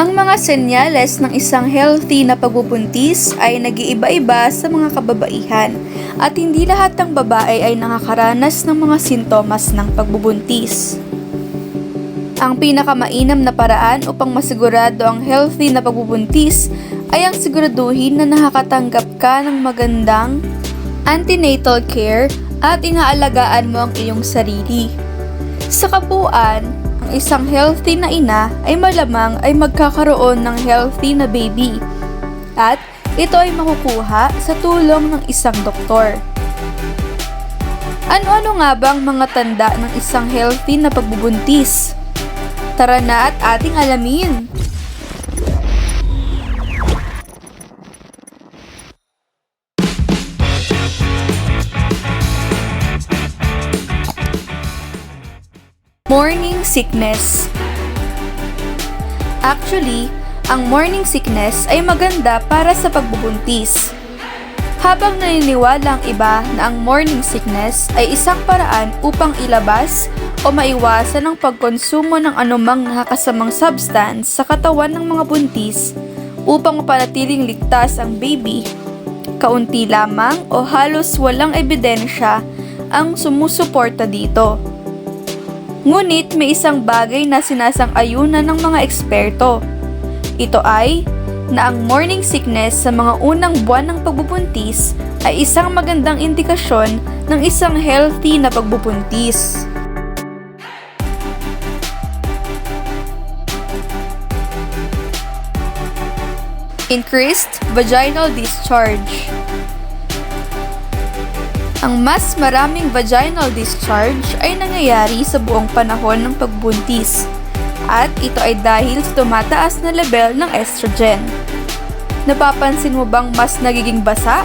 Ang mga senyales ng isang healthy na pagbubuntis ay nag-iiba-iba sa mga kababaihan at hindi lahat ng babae ay nakakaranas ng mga sintomas ng pagbubuntis. Ang pinakamainam na paraan upang masigurado ang healthy na pagbubuntis ay ang siguraduhin na nakakatanggap ka ng magandang antenatal care at inaalagaan mo ang iyong sarili. Sa kabuuan, ang isang healthy na ina ay malamang ay magkakaroon ng healthy na baby. At ito ay makukuha sa tulong ng isang doktor. Ano-ano nga ba ang mga tanda ng isang healthy na pagbubuntis? Tara na at ating alamin! Morning sickness Actually, ang morning sickness ay maganda para sa pagbubuntis. Habang naniniwala ang iba na ang morning sickness ay isang paraan upang ilabas o maiwasan ang pagkonsumo ng anumang nakakasamang substance sa katawan ng mga buntis upang mapanatiling ligtas ang baby, kaunti lamang o halos walang ebidensya ang sumusuporta dito. Ngunit may isang bagay na sinasang-ayunan ng mga eksperto. Ito ay na ang morning sickness sa mga unang buwan ng pagbubuntis ay isang magandang indikasyon ng isang healthy na pagbubuntis. Increased vaginal discharge ang mas maraming vaginal discharge ay nangyayari sa buong panahon ng pagbuntis at ito ay dahil sa tumataas na level ng estrogen. Napapansin mo bang mas nagiging basa?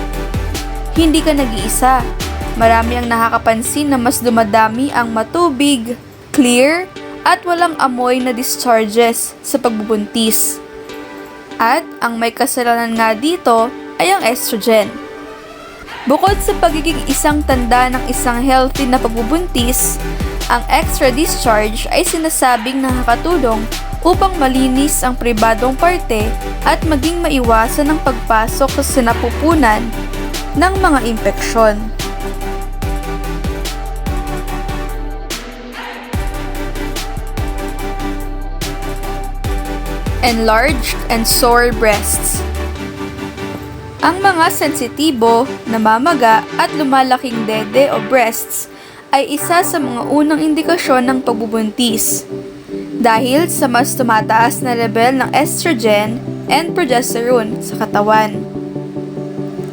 Hindi ka nag-iisa. Marami ang nakakapansin na mas dumadami ang matubig, clear, at walang amoy na discharges sa pagbubuntis. At ang may kasalanan nga dito ay ang estrogen. Bukod sa pagiging isang tanda ng isang healthy na pagbubuntis, ang extra discharge ay sinasabing nakakatulong upang malinis ang pribadong parte at maging maiwasan ang pagpasok sa sinapupunan ng mga impeksyon. Enlarged and sore breasts ang mga sensitibo, namamaga at lumalaking dede o breasts ay isa sa mga unang indikasyon ng pagbubuntis dahil sa mas tumataas na level ng estrogen and progesterone sa katawan.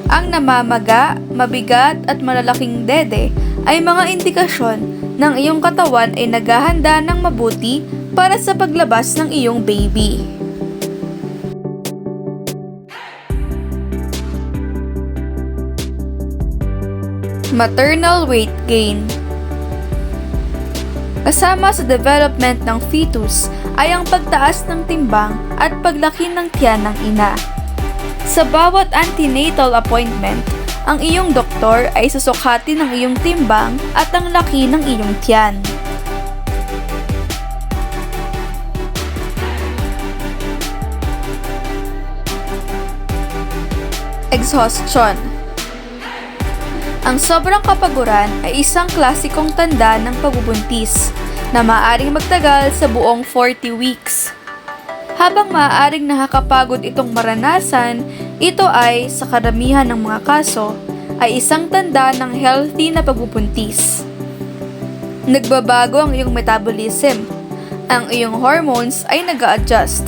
Ang namamaga, mabigat at malalaking dede ay mga indikasyon ng iyong katawan ay naghahanda ng mabuti para sa paglabas ng iyong baby. Maternal weight gain Kasama sa development ng fetus ay ang pagtaas ng timbang at paglaki ng tiyan ng ina. Sa bawat antenatal appointment, ang iyong doktor ay susukati ng iyong timbang at ang laki ng iyong tiyan. Exhaustion ang sobrang kapaguran ay isang klasikong tanda ng pagbubuntis na maaaring magtagal sa buong 40 weeks. Habang maaaring nakakapagod itong maranasan, ito ay, sa karamihan ng mga kaso, ay isang tanda ng healthy na pagbubuntis. Nagbabago ang iyong metabolism, ang iyong hormones ay nag adjust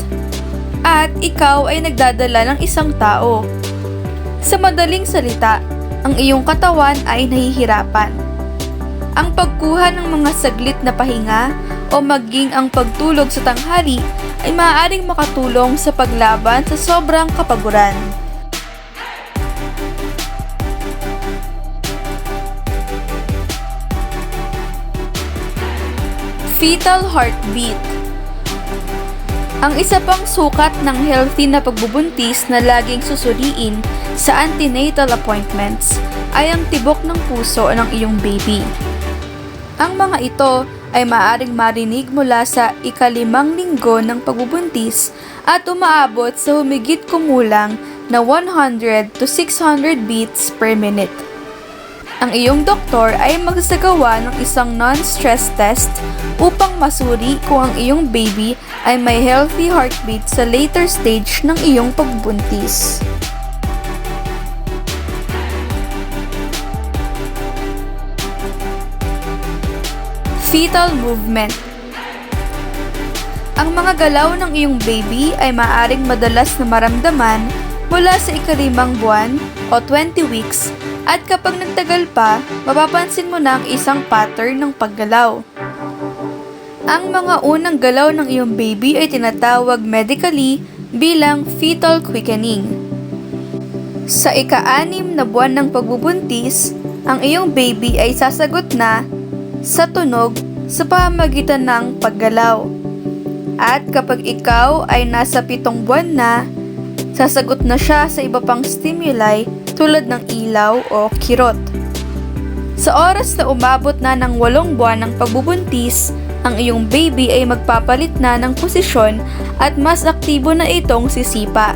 at ikaw ay nagdadala ng isang tao. Sa madaling salita, ang iyong katawan ay nahihirapan. Ang pagkuha ng mga saglit na pahinga o maging ang pagtulog sa tanghali ay maaaring makatulong sa paglaban sa sobrang kapaguran. Fetal heartbeat ang isa pang sukat ng healthy na pagbubuntis na laging susuriin sa antenatal appointments ay ang tibok ng puso ng iyong baby. Ang mga ito ay maaaring marinig mula sa ikalimang linggo ng pagbubuntis at umaabot sa humigit kumulang na 100 to 600 beats per minute. Ang iyong doktor ay magsagawa ng isang non-stress test upang masuri kung ang iyong baby ay may healthy heartbeat sa later stage ng iyong pagbuntis. Fetal movement Ang mga galaw ng iyong baby ay maaring madalas na maramdaman mula sa ikalimang buwan o 20 weeks at kapag nagtagal pa, mapapansin mo na ang isang pattern ng paggalaw. Ang mga unang galaw ng iyong baby ay tinatawag medically bilang fetal quickening. Sa ika-anim na buwan ng pagbubuntis, ang iyong baby ay sasagot na sa tunog sa pamamagitan ng paggalaw. At kapag ikaw ay nasa pitong buwan na, sasagot na siya sa iba pang stimuli tulad ng ilaw o kirot. Sa oras na umabot na ng walong buwan ng pagbubuntis, ang iyong baby ay magpapalit na ng posisyon at mas aktibo na itong sisipa.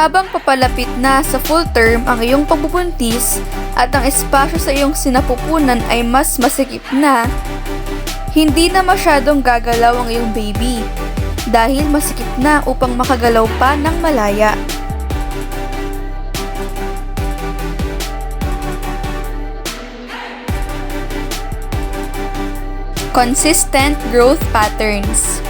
Habang papalapit na sa full term ang iyong pagbubuntis at ang espasyo sa iyong sinapupunan ay mas masikip na, hindi na masyadong gagalaw ang iyong baby dahil masikip na upang makagalaw pa ng malaya. Consistent growth patterns.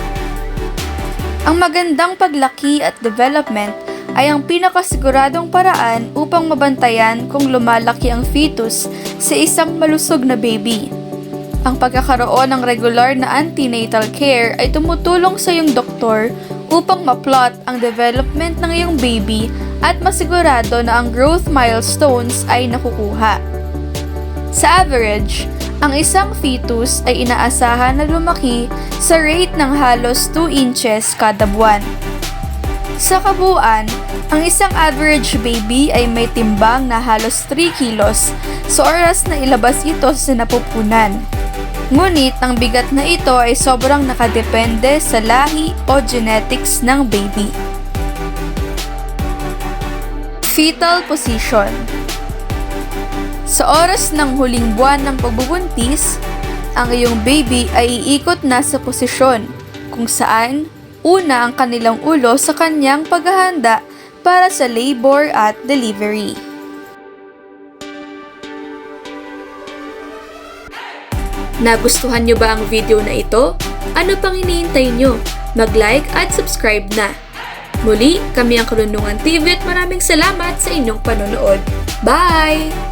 Ang magandang paglaki at development ay ang pinakasiguradong paraan upang mabantayan kung lumalaki ang fetus sa isang malusog na baby. Ang pagkakaroon ng regular na antenatal care ay tumutulong sa iyong doktor upang maplot ang development ng iyong baby at masigurado na ang growth milestones ay nakukuha. Sa average, ang isang fetus ay inaasahan na lumaki sa rate ng halos 2 inches kada buwan. Sa kabuuan, ang isang average baby ay may timbang na halos 3 kilos sa oras na ilabas ito sa napupunan. Ngunit ang bigat na ito ay sobrang nakadepende sa lahi o genetics ng baby. Fetal position Sa oras ng huling buwan ng pagbubuntis, ang iyong baby ay iikot na sa posisyon kung saan una ang kanilang ulo sa kanyang paghahanda para sa labor at delivery. Nagustuhan nyo ba ang video na ito? Ano pang hinihintay nyo? Mag-like at subscribe na! Muli, kami ang Karunungan TV at maraming salamat sa inyong panonood. Bye!